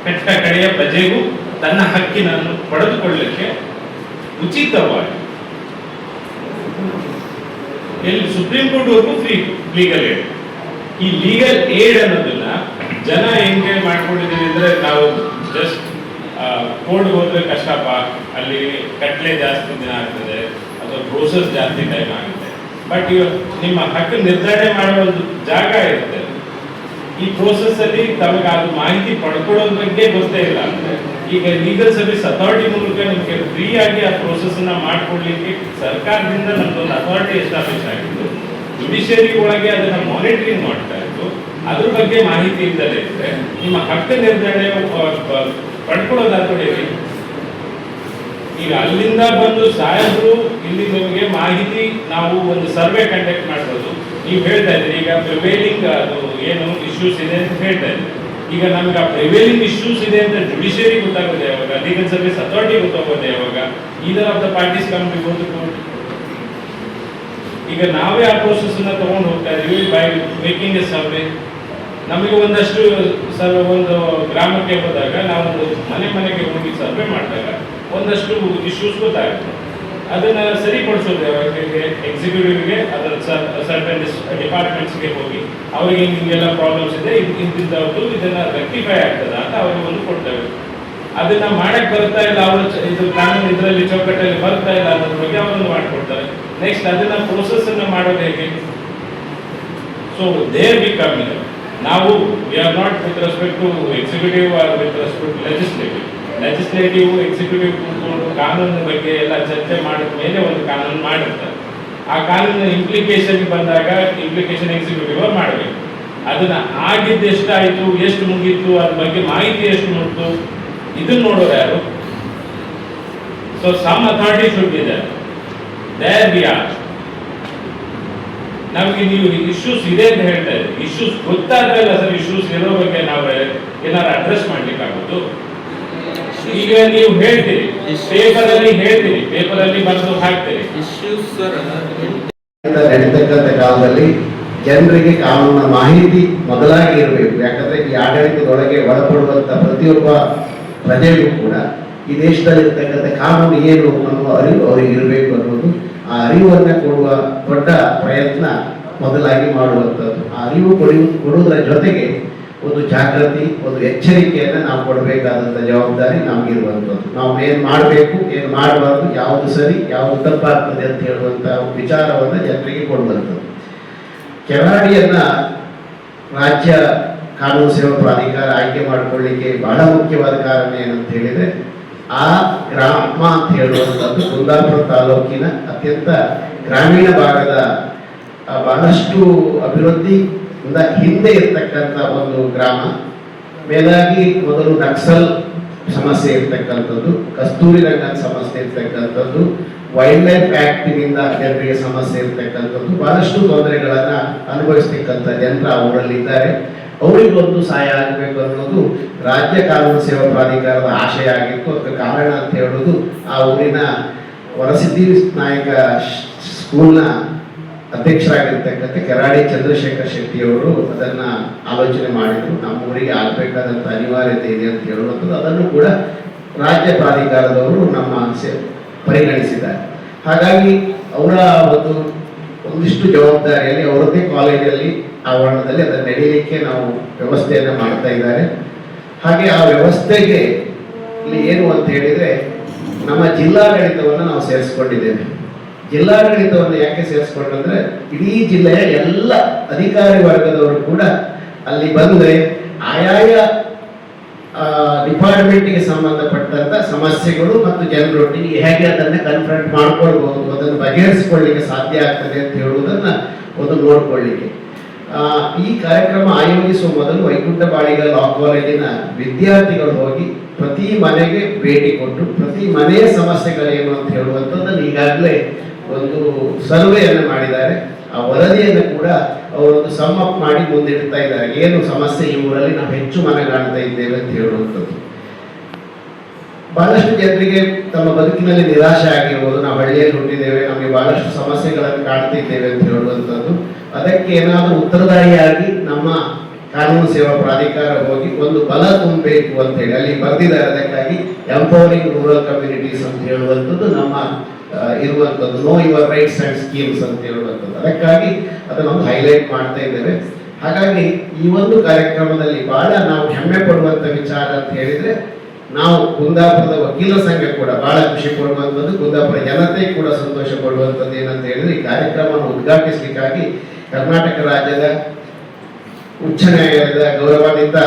ಕಟ್ಟ ಕಡೆಯ ಪ್ರಜೆಗೂ ತನ್ನ ಹಕ್ಕಿನನ್ನು ಪಡೆದುಕೊಳ್ಳಲಿಕ್ಕೆ ಉಚಿತವಾಗಿ. ಎಲ್ಲಿ ಸುಪ್ರೀಂ ಕೋರ್ಟ್ ವರ್ಗು ಫ್ರೀ ಲೀಗಲ್ ಏಡ್ ಈ ಲೀಗಲ್ ಏಡ್ ಅನ್ನೋದನ್ನ ಜನ ಹೆಂಗೆ ಮಾಡ್ಕೊಂಡಿದ್ದೀವಿ ಅಂದ್ರೆ ನಾವು ಜಸ್ಟ್ ಕೋರ್ಟ್ ಹೋದ್ರೆ ಕಷ್ಟಪ್ಪ ಅಲ್ಲಿ ಕಟ್ಲೆ ಜಾಸ್ತಿ ದಿನ ಆಗ್ತದೆ, ಅಥವಾ ಪ್ರೋಸೆಸ್ ಜಾಸ್ತಿ ಟೈಮ್ ಆಗುತ್ತೆ. ಬಟ್ ನಿಮ್ಮ ಹಕ್ಕು ನಿರ್ಧಾರಣೆ ಮಾಡುವ ಒಂದು ಜಾಗ ಇರುತ್ತೆ. ಈ ಪ್ರೋಸೆಸ್ ಅಲ್ಲಿ ತಮಗೆ ಅದು ಮಾಹಿತಿ ಪಡ್ಕೊಳ್ಳೋದ್ ಬಗ್ಗೆ ಗೊತ್ತೇ ಇಲ್ಲ. ಅಂದ್ರೆ ಈಗ ಲೀಗಲ್ ಸರ್ವಿಸ್ ಅಥಾರಿಟಿ ಮೂಲಕ ನಿಮಗೆ ಫ್ರೀ ಆಗಿ ಆ ಪ್ರೋಸೆಸ್ ಅನ್ನ ಮಾಡ್ಕೊಡ್ಲಿಕ್ಕೆ ಸರ್ಕಾರದಿಂದ ನಮ್ದೊಂದು ಅಥಾರಿಟಿ ಎಸ್ಟಾಬ್ಲಿಷ್ ಆಗಿತ್ತು. ಜುಡಿಷಿಯರಿ ಒಳಗೆ ಅದನ್ನ ಮಾನಿಟರಿಂಗ್ ಮಾಡ್ತಾ ಇತ್ತು. ಅದ್ರ ಬಗ್ಗೆ ಮಾಹಿತಿ ಇಲ್ಲದೆ ಇದ್ರೆ ನಿಮ್ಮ ಹಕ್ಕು ನಿರ್ಧಾರಣೆ ಪಡ್ಕೊಳ್ಳೋದಾಗ್ತೀವಿ ಈಗ ಅಲ್ಲಿಂದ ಬಂದು ಸಾಹೇಬರು ಇಲ್ಲಿ ನಿಮಗೆ ಮಾಹಿತಿ ನಾವು ಒಂದು ಸರ್ವೆ ಕಂಡಕ್ಟ್ ಮಾಡ್ಬೋದು. ನೀವು ಹೇಳ್ತಾ ಇದ್ರಿ ಈಗ ಪ್ರಿವೇಲಿಂಗ್ ಅದು ಏನು ಇಶ್ಯೂಸ್ ಇದೆ ಅಂತ ಹೇಳ್ತಾ ಇದ್ದೀರಿ. ಈಗ ನಮ್ಗೆ ಆ ಪ್ರಿವೇಲಿಂಗ್ ಇಶ್ಯೂಸ್ ಇದೆ ಅಂತ ಜುಡಿಷಿಯರಿ ಗೊತ್ತಾಗುತ್ತೆ ಯಾವಾಗ ಲೀಗಲ್ ಸರ್ವಿಸ್ ಅಥಾರಿಟಿ ಗೊತ್ತಾಗುತ್ತೆ ಯಾವಾಗ either of the parties come before ಈಗ ನಾವೇ ಆ ಪ್ರೋಸೆಸ್ ಅನ್ನ ತಗೊಂಡು ಹೋಗ್ತಾ ಇದೀವಿ ಬೈ ಮೇಕಿಂಗ್ ಎ ಸರ್ವೆ ನಮಗೆ ಒಂದಷ್ಟು ಸರ್, ಒಂದು ಗ್ರಾಮಕ್ಕೆ ಹೋದಾಗ ನಾವೊಂದು ಮನೆ ಮನೆಗೆ ಹೋಗಿ ಸರ್ವೆ ಮಾಡಿದಾಗ ಒಂದಷ್ಟು ಇಶ್ಯೂಸ್ ಗೊತ್ತಾಗುತ್ತೆ. ಅದನ್ನ ಸರಿಪಡಿಸೋದು ಎಕ್ಸಿಕ್ಯೂಟಿವ್ಗೆ ಅದರ ಸರ್ಟನ್ ಡಿಪಾರ್ಟ್ಮೆಂಟ್ಸ್ಗೆ ಹೋಗಿ ಅವರಿಗೆ ಹಿಂಗೆಲ್ಲ ಪ್ರಾಬ್ಲಮ್ಸ್ ಇದೆ ಇಂತಿಂಥದ್ದು ಇದನ್ನ ರೆಕ್ಟಿಫೈ ಆಗ್ತದ ಅಂತ ಅವರಿಗೆ ಒಂದು ಕೊಡ್ತೇವೆ. ಅದನ್ನ ಮಾಡಕ್ ಬರ್ತಾ ಇಲ್ಲ ಅವರು ಇದು ಕಾನೂನು ಇದರಲ್ಲಿ ಚೌಕಟ್ಟಲ್ಲಿ ಬರ್ತಾ ಇಲ್ಲ ಅನ್ನೋದ್ರ ಬಗ್ಗೆ ಅವರನ್ನು ಮಾಡಿಕೊಡ್ತಾರೆ. ನೆಕ್ಸ್ಟ್ ಅದನ್ನ ಪ್ರೋಸೆಸ್ ಅನ್ನ ಮಾಡೋದು ಹೇಗೆ? ಸೊ ದೇರ್ ಬಿ ಕಮ್ಮಿ ನಾವು we are not with respect to executive or with respect to legislative legislative executive ಕೂತ್ಕೊಂಡು ಕಾನೂನಿನ ಬಗ್ಗೆ ಎಲ್ಲ ಚರ್ಚೆ ಮಾಡಿದ ಮೇಲೆ ಒಂದು ಕಾನೂನು ಮಾಡಿರ್ತಾರೆ. ಆ ಕಾನೂನಿನ ಇಂಪ್ಲಿಕೇಶನ್ ಬಂದಾಗ ಇಂಪ್ಲಿಕೇಶನ್ ಎಕ್ಸಿಕ್ಯೂಟಿವ್ ಮಾಡಬೇಕು. ಅದನ್ನ ಆಗಿದ್ದು ಎಷ್ಟಾಯಿತು, ಎಷ್ಟು ಮುಗೀತು, ಅದ್ರ ಬಗ್ಗೆ ಮಾಹಿತಿ ಎಷ್ಟು ಮುಟ್ಟು ಇದನ್ನ ನೋಡೋರು ಯಾರು? So some authority should be there there ನಮಗೆ ನೀವು ಇಶ್ಯೂಸ್ ಇದೆ ಅಂತ ಹೇಳ್ತಾ ಇದ್ದೀವಿ ಇಶ್ಯೂಸ್ ಗೊತ್ತಾದ್ರೆ ಸರ್ ಇಶ್ಯೂಸ್ ಇರೋ ಬಗ್ಗೆ ನಾವು ಏನಾದ್ರು ಅಡ್ರೆಸ್ ಮಾಡ್ಲಿಕ್ಕೆ ಆಗೋದು ಈಗ ನೀವು ಹೇಳ್ತೀರಿ ಪೇಪರ್ ಅಲ್ಲಿ ಹೇಳ್ತೀರಿ ಪೇಪರ್ ಅಲ್ಲಿ ಬರೆದು ಹಾಕ್ತೀರಿ. ನಡೀತಕ್ಕಂಥ ಕಾಲದಲ್ಲಿ ಜನರಿಗೆ ಕಾನೂನಿನ ಮಾಹಿತಿ ಮೊದಲಾಗಿ ಇರಬೇಕು. ಯಾಕಂದ್ರೆ ಈ ಆಡಳಿತದೊಳಗೆ ಒಳಪಡುವಂತ ಪ್ರತಿಯೊಬ್ಬ ಪ್ರಜೆಗೂ ಕೂಡ ಈ ದೇಶದಲ್ಲಿ ದೇಶದಲ್ಲಿರ್ತಕ್ಕಂಥ ಕಾನೂನು ಏನು ಅನ್ನುವ ಅರಿವು ಅವರಿಗೆ ಇರಬೇಕು ಅನ್ನೋದು ಆ ಅರಿವನ್ನ ಕೊಡುವ ದೊಡ್ಡ ಪ್ರಯತ್ನ ಮೊದಲಾಗಿ ಮಾಡುವಂಥದ್ದು. ಆ ಅರಿವು ಕೊಡುವ ಕೊಡುವುದರ ಜೊತೆಗೆ ಒಂದು ಜಾಗೃತಿ, ಒಂದು ಎಚ್ಚರಿಕೆಯನ್ನು ನಾವು ಕೊಡಬೇಕಾದಂಥ ಜವಾಬ್ದಾರಿ ನಮಗಿರುವಂಥದ್ದು. ನಾವು ಏನು ಮಾಡಬೇಕು, ಏನು ಮಾಡಬಾರ್ದು, ಯಾವುದು ಸರಿ, ಯಾವುದು ತಪ್ಪಾಗ್ತದೆ ಅಂತ ಹೇಳುವಂಥ ವಿಚಾರವನ್ನು ಜನರಿಗೆ ಕೊಡುವಂಥದ್ದು ಕೆರಾಡಿಯನ್ನ ರಾಜ್ಯ ಕಾನೂನು ಸೇವಾ ಪ್ರಾಧಿಕಾರ ಆಯ್ಕೆ ಮಾಡಿಕೊಳ್ಳಿಕ್ಕೆ ಬಹಳ ಮುಖ್ಯವಾದ ಕಾರಣ ಏನಂತ ಹೇಳಿದರೆ, ಆ ಗ್ರಾಮ ಅಂತ ಹೇಳುವಂಥದ್ದು ಕುಂದಾಪುರ ತಾಲೂಕಿನ ಅತ್ಯಂತ ಗ್ರಾಮೀಣ ಭಾಗದ ಬಹಳಷ್ಟು ಅಭಿವೃದ್ಧಿಯಿಂದ ಹಿಂದೆ ಇರ್ತಕ್ಕಂಥ ಒಂದು ಗ್ರಾಮ, ಮೇಲಾಗಿ ಮೊದಲು ನಕ್ಸಲ್ ಸಮಸ್ಯೆ ಇರ್ತಕ್ಕಂಥದ್ದು, ಕಸ್ತೂರಿ ರಂಗನ ಸಮಸ್ಯೆ ಇರ್ತಕ್ಕಂಥದ್ದು ವೈಲ್ಡ್ ಲೈಫ್ ಆಕ್ಟಿನಿಂದ ಜನರಿಗೆ ಸಮಸ್ಯೆ ಇರ್ತಕ್ಕಂಥದ್ದು, ಬಹಳಷ್ಟು ತೊಂದರೆಗಳನ್ನು ಅನುಭವಿಸ್ತಕ್ಕಂಥ ಜನರ ಅವರಲ್ಲಿದ್ದಾರೆ. ಅವರಿಗೊಂದು ಸಹಾಯ ಆಗಬೇಕು ಅನ್ನೋದು ರಾಜ್ಯ ಕಾನೂನು ಸೇವಾ ಪ್ರಾಧಿಕಾರದ ಆಶಯ ಆಗಿತ್ತು ಅದಕ್ಕೆ ಕಾರಣ ಅಂತ ಹೇಳೋದು ಆ ಊರಿನ ವರಸಿದ್ಧಿ ನಾಯಕ ಸ್ಕೂಲ್ನ ಅಧ್ಯಕ್ಷರಾಗಿರ್ತಕ್ಕಂಥ ಕೆರಾಡಿ ಚಂದ್ರಶೇಖರ್ ಶೆಟ್ಟಿ ಅವರು ಅದನ್ನ ಆಲೋಚನೆ ಮಾಡಿದ್ರು. ನಮ್ಮ ಊರಿಗೆ ಆಗಬೇಕಾದಂಥ ಅನಿವಾರ್ಯತೆ ಇದೆ ಅಂತ ಹೇಳುವಂಥದ್ದು. ಅದನ್ನು ಕೂಡ ರಾಜ್ಯ ಪ್ರಾಧಿಕಾರದವರು ನಮ್ಮ ಆಸೆ ಪರಿಗಣಿಸಿದ್ದಾರೆ. ಹಾಗಾಗಿ ಅವರ ಒಂದು ಒಂದಿಷ್ಟು ಜವಾಬ್ದಾರಿಯಲ್ಲಿ ಅವರದ್ದೇ ಕಾಲೇಜಲ್ಲಿ ಆವರಣದಲ್ಲಿ ಅದನ್ನು ನಡೆಯಲಿಕ್ಕೆ ನಾವು ವ್ಯವಸ್ಥೆಯನ್ನು ಮಾಡ್ತಾ ಇದ್ದಾರೆ. ಹಾಗೆ ಆ ವ್ಯವಸ್ಥೆಗೆ ಇಲ್ಲಿ ಏನು ಅಂತ ಹೇಳಿದ್ರೆ ನಮ್ಮ ಜಿಲ್ಲಾಡಳಿತವನ್ನು ನಾವು ಸೇರಿಸ್ಕೊಂಡಿದ್ದೇವೆ. ಜಿಲ್ಲಾಡಳಿತವನ್ನು ಯಾಕೆ ಸೇರಿಸ್ಕೊಂಡ್ರೆ ಇಡೀ ಜಿಲ್ಲೆಯ ಎಲ್ಲ ಅಧಿಕಾರಿ ವರ್ಗದವರು ಕೂಡ ಅಲ್ಲಿ ಬಂದರೆ ಆಯಾಯ ಡಿಪಾರ್ಟ್ಮೆಂಟ್ಗೆ ಸಂಬಂಧಪಟ್ಟಂತ ಸಮಸ್ಯೆಗಳು ಮತ್ತು ಜನರೊಟ್ಟಿಗೆ ಹೇಗೆ ಅದನ್ನು ಕನ್ಫ್ರಂಟ್ ಮಾಡ್ಕೊಳ್ಬಹುದು, ಅದನ್ನು ಬಗೆಹರಿಸಿಕೊಳ್ಳಿಕ್ಕೆ ಸಾಧ್ಯ ಆಗ್ತದೆ ಅಂತ ಹೇಳುವುದನ್ನ ಒಂದು ನೋಡ್ಕೊಳ್ಳಿಕ್ಕೆ. ಈ ಕಾರ್ಯಕ್ರಮ ಆಯೋಜಿಸುವ ಮೊದಲು ವೈಕುಂಠ ಬಾಳಿಗ ಲಾ ಕಾಲೇಜಿನ ವಿದ್ಯಾರ್ಥಿಗಳು ಹೋಗಿ ಪ್ರತಿ ಮನೆಗೆ ಭೇಟಿ ಕೊಟ್ಟು ಪ್ರತಿ ಮನೆಯ ಸಮಸ್ಯೆಗಳೇನು ಅಂತ ಹೇಳುವಂಥದ್ದನ್ನು ಈಗಾಗಲೇ ಒಂದು ಸರ್ವೆಯನ್ನು ಮಾಡಿದ್ದಾರೆ. ಆ ವರದಿಯನ್ನು ಕೂಡ ಅವರೊಂದು ಸಮ್ ಅಪ್ ಮಾಡಿ ಮುಂದಿಡ್ತಾ ಇದ್ದಾರೆ. ಏನು ಸಮಸ್ಯೆ ಈ ಊರಲ್ಲಿ? ನಾವು ಹೆಚ್ಚು ಮನೆ ಕಾಣ್ತಾ ಇದ್ದೇವೆ ಅಂತ ಹೇಳುವಂಥದ್ದು. ಬಹಳಷ್ಟು ಜನರಿಗೆ ತಮ್ಮ ಬದುಕಿನಲ್ಲಿ ನಿರಾಶೆ ಆಗಿರ್ಬೋದು. ನಾವು ಹಳ್ಳಿಯಲ್ಲಿ ಹುಟ್ಟಿದ್ದೇವೆ. ನಮಗೆ ಬಹಳಷ್ಟು ಸಮಸ್ಯೆಗಳನ್ನು ಕಾಣ್ತಿದ್ದೇವೆ ಅಂತ ಹೇಳುವಂಥದ್ದು. ಅದಕ್ಕೆ ಏನಾದರೂ ಉತ್ತರದಾಯಿಯಾಗಿ ನಮ್ಮ ಕಾನೂನು ಸೇವಾ ಪ್ರಾಧಿಕಾರ ಹೋಗಿ ಒಂದು ಬಲ ತುಂಬಬೇಕು ಅಂತ ಹೇಳಿ. ಅಲ್ಲಿ ಬರೆದಿದ್ದಾರೆ. ಅದಕ್ಕಾಗಿ ಎಂಪವರಿಂಗ್ ರೂರಲ್ ಕಮ್ಯುನಿಟೀಸ್ ಅಂತ ಹೇಳುವಂಥದ್ದು ನಮ್ಮ ಇರುವಂಥದ್ದು know your rights and schemes ಅಂತ ಹೇಳುವಂಥದ್ದು. ಅದಕ್ಕಾಗಿ ಅದನ್ನು ಒಂದು ಹೈಲೈಟ್ ಮಾಡ್ತಾ ಇದ್ದೇವೆ. ಹಾಗಾಗಿ ಈ ಒಂದು ಕಾರ್ಯಕ್ರಮದಲ್ಲಿ ಬಹಳ ನಾವು ಹೆಮ್ಮೆ ಪಡುವಂತ ವಿಚಾರ ಅಂತ ಹೇಳಿದ್ರೆ, ನಾವು ಕುಂದಾಪುರದ ವಕೀಲ ಸಂಘ ಕೂಡ ಬಹಳ ಖುಷಿ ಪಡುವಂಥದ್ದು, ಕುಂದಾಪುರ ಜನತೆ ಕೂಡ ಸಂತೋಷ ಪಡುವಂಥದ್ದು ಏನಂತ ಹೇಳಿದ್ರೆ, ಈ ಕಾರ್ಯಕ್ರಮವನ್ನು ಉದ್ಘಾಟಿಸಲಿಕ್ಕಾಗಿ ಕರ್ನಾಟಕ ರಾಜ್ಯದ ಉಚ್ಚ ನ್ಯಾಯಾಲಯದ ಗೌರವಾನ್ವಿತ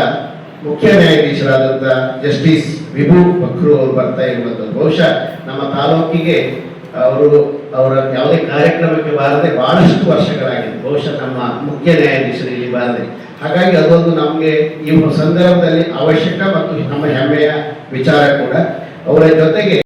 ಮುಖ್ಯ ನ್ಯಾಯಾಧೀಶರಾದಂಥ ಜಸ್ಟಿಸ್ ವಿಭು ಬಕ್ರು ಅವರು ಬರ್ತಾ ಇರುವಂಥದ್ದು. ಬಹುಶಃ ನಮ್ಮ ತಾಲೂಕಿಗೆ ಅವರು ಅವರ ಯಾವುದೇ ಕಾರ್ಯಕ್ರಮಕ್ಕೆ ಬಾರದೆ ಬಹಳಷ್ಟು ವರ್ಷಗಳಾಗಿದೆ. ಬಹುಶಃ ನಮ್ಮ ಮುಖ್ಯ ನ್ಯಾಯಾಧೀಶರು ಇಲ್ಲಿ ಬಾರದೆ. ಹಾಗಾಗಿ ಅದೊಂದು ನಮಗೆ ಈ ಸಂದರ್ಭದಲ್ಲಿ ಅವಶ್ಯಕ ಮತ್ತು ನಮ್ಮ ಹೆಮ್ಮೆಯ ವಿಚಾರ ಕೂಡ. ಅವರ ಜೊತೆಗೆ